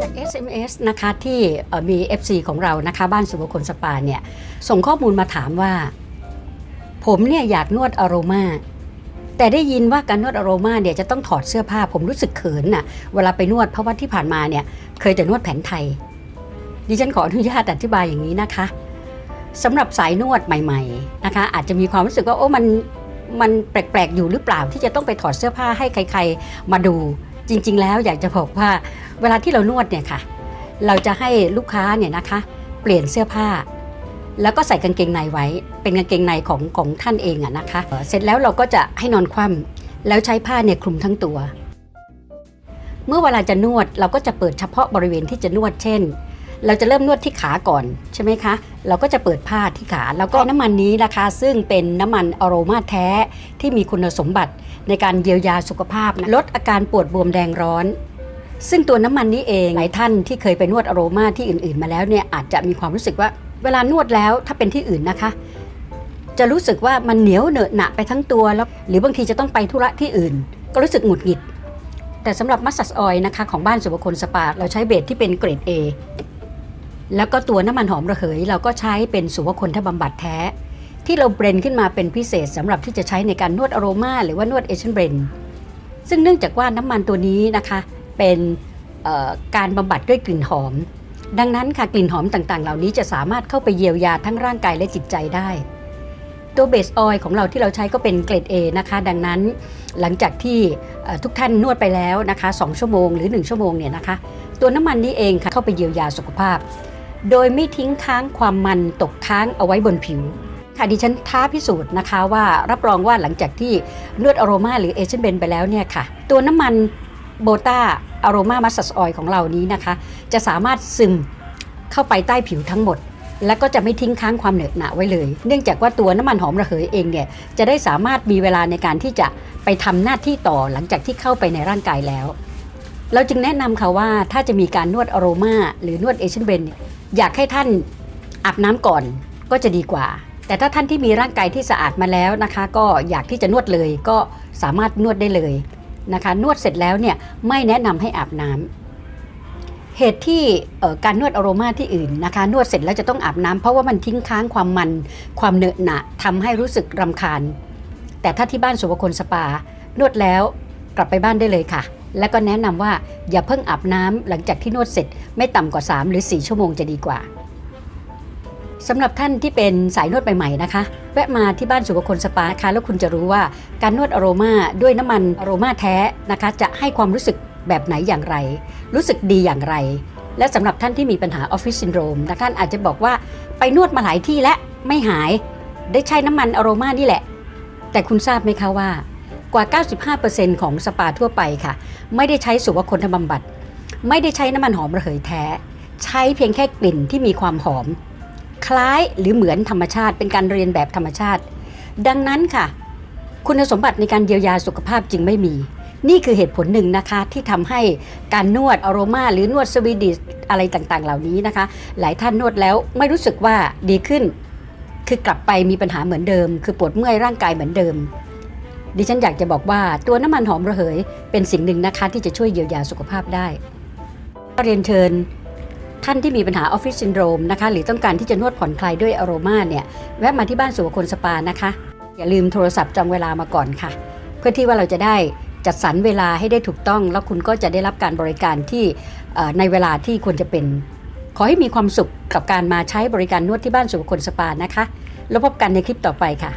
จาก SMS นะคะที่เอ่อมี FC ของเรานะคะบ้านสุวคนสปาเนี่ยส่งข้อมูลมาถามว่า ผมเนี่ยอยากนวดอโรมาแต่ได้ยินว่าการนวดอโรมาเนี่ยจะต้องถอดเสื้อผ้าผมรู้สึกเขินน่ะเวลาไปนวดเพราะว่าที่ผ่านมาเนี่ยเคยแต่นวดแผนไทย ดิฉันขออนุญาตอธิบายอย่างนี้นะคะสำหรับสายนวดใหม่ ๆนะคะ อาจจะมีความรู้สึกว่าโอ้มันมันแปลกๆอยู่หรือเปล่าที่จะต้องไปถอดเสื้อผ้าให้ใคร ๆ มาดูจริง ๆ แล้วอยากจะบอกว่าเวลาที่เรานวดเนี่ยค่ะ เราจะให้ลูกค้าเนี่ยนะคะ เปลี่ยนเสื้อผ้า แล้วก็ใส่กางเกงในไว้ เป็นกางเกงในของของท่านเองอะนะคะเอ่อเสร็จแล้วเราก็จะให้นอนคว่ำแล้วใช้ผ้าเนี่ยคลุมทั้งตัว เมื่อเวลาจะนวดเราก็จะเปิดเฉพาะบริเวณที่จะนวดเช่น เราจะเริ่มนวดที่ขาก่อนใช่ไหมคะ เราก็จะเปิดผ้าที่ขาแล้วก็น้ำมันนี้นะคะ ซึ่งเป็นน้ำมันอโรมาแท้ที่มีคุณสมบัติในการเยียวยาสุขภาพนะลดอาการปวดบวมแดงร้อน ซึ่งตัวน้ำมันนี้เองหลายท่านที่เคยไปนวดอโรมาที่อื่นๆ มาแล้วเนี่ยอาจจะมีความรู้สึกว่าเวลานวดแล้วถ้าเป็นที่อื่นนะคะ จะรู้สึกว่ามันเหนียวเหนอะหนะไปทั้งตัวแล้วหรือบางทีจะต้องไปธุระที่อื่น ก็รู้สึกหงุดหงิดแต่สำหรับมัสซัสออยนะคะของบ้านสุภคนสปา เราใช้เบสที่เป็นเกรด A แล้วก็ตัวน้ำมันหอมระเหย เราก็ใช้เป็นสุวคนทบำบัดแท้ ที่เราเบรนขึ้นมาเป็นพิเศษสำหรับที่จะใช้ในการนวดอโรมาหรือว่านวดเอเชียนเบรนซึ่งเนื่องจากว่าน้ำมันตัวนี้นะคะเป็นการบำบัดด้วยกลิ่นหอม ดังนั้นค่ะกลิ่นหอมต่างๆ เหล่านี้จะสามารถเข้าไปเยียวยาทั้งร่างกายและจิตใจได้ ตัวเบสออยล์ของเราที่เราใช้ก็เป็นเกรด A นะคะ ดังนั้นหลังจากที่ทุกท่านนวดไปแล้วนะคะ 2 ชั่วโมงหรือ 1 ชั่วโมงเนี่ยนะคะ ตัวน้ำมันนี้เองค่ะเข้าไปเยียวยาสุขภาพ โดยไม่ทิ้งค้างความมันตกค้างเอาไว้บนผิว ค่ะดิฉันท้าพิสูจน์นะคะว่ารับรองว่าหลังจากที่นวดอโรมาหรือเอเชนเบนไปแล้วเนี่ยค่ะ ตัวน้ำมันโบตาอโรมามัสซัสออยของเรานี้นะคะ จะสามารถซึมเข้าไปใต้ผิวทั้งหมด และก็จะไม่ทิ้งค้างความเหนอะหนะไว้เลย เนื่องจากว่าตัวน้ำมันหอมระเหยเองเนี่ยจะได้สามารถมีเวลาในการที่จะไปทำหน้าที่ต่อหลังจากที่เข้าไปในร่างกายแล้วเราจึงแนะนำค่ะว่าถ้าจะมีการนวดอโรมาหรือนวดเอเชนเบน อยากให้ท่านอาบน้ำก่อนก็จะดีกว่า แต่ถ้าท่านที่มีร่างกายที่สะอาดมาแล้วนะคะ ก็อยากที่จะนวดเลยก็สามารถนวดได้เลยนะคะ นวดเสร็จแล้วเนี่ยไม่แนะนำให้อาบน้ำเหตุที่การนวดอโรมาที่อื่นนะคะ นวดเสร็จแล้วจะต้องอาบน้ำเพราะว่ามันทิ้งค้างความมันความเนอะหนะทำให้รู้สึกรำคาญ แต่ถ้าที่บ้านสุวคนสปา นวดแล้วกลับไปบ้านได้เลยค่ะ และก็แนะนำว่าอย่าเพิ่งอาบน้ำหลังจากที่นวดเสร็จ ไม่ต่ำกว่า 3 หรือ 4 ชั่วโมงจะดีกว่าสำหรับท่านที่เป็นสายนวดใหม่ๆนะคะ แวะมาที่บ้านสุวคนสปานะคะแล้วคุณจะรู้ว่าการนวดอโรมาด้วยน้ำมันอโรมาแท้นะคะ จะให้ความรู้สึกแบบไหนอย่างไร รู้สึกดีอย่างไร และสำหรับท่านที่มีปัญหาออฟฟิศซินโดรมนะท่านอาจจะบอกว่าไปนวดมาหลายที่และไม่หาย ได้ใช้น้ำมันอโรมานี่แหละ แต่คุณทราบไหมคะว่า กว่า 95%ของสปาทั่วไปค่ะ ไม่ได้ใช้สุวคนทบำบัด ไม่ได้ใช้น้ำมันหอมระเหยแท้ ใช้เพียงแค่กลิ่นที่มีความหอม คล้ายหรือเหมือนธรรมชาติ เป็นการเรียนแบบธรรมชาติ ดังนั้นค่ะ คุณสมบัติในการเยียวยาสุขภาพจึงไม่มี นี่คือเหตุผลหนึ่งนะคะ ที่ทำให้การนวดอโรมาหรือนวดสวีดิชอะไรต่างๆ เหล่านี้นะคะ หลายท่านนวดแล้วไม่รู้สึกว่าดีขึ้น คือกลับไปมีปัญหาเหมือนเดิม คือปวดเมื่อยร่างกายเหมือนเดิม ดิฉันอยากจะบอกว่าตัวน้ำมันหอมระเหยเป็นสิ่งหนึ่งนะคะที่จะช่วยเยียวยาสุขภาพได้เรียนเชิญท่านที่มีปัญหาออฟฟิศซินโดรมนะคะ หรือต้องการที่จะนวดผ่อนคลายด้วยอโรมาเนี่ย แวะมาที่บ้านสุวคนสปานะคะ อย่าลืมโทรศัพท์จองเวลามาก่อนค่ะ เพื่อที่ว่าเราจะได้จัดสรรเวลาให้ได้ถูกต้อง แล้วคุณก็จะได้รับการบริการที่ในเวลาที่ควรจะเป็น ขอให้มีความสุขกับการมาใช้บริการนวดที่บ้านสุวคนสปานะคะ แล้วพบกันในคลิปต่อไปค่ะ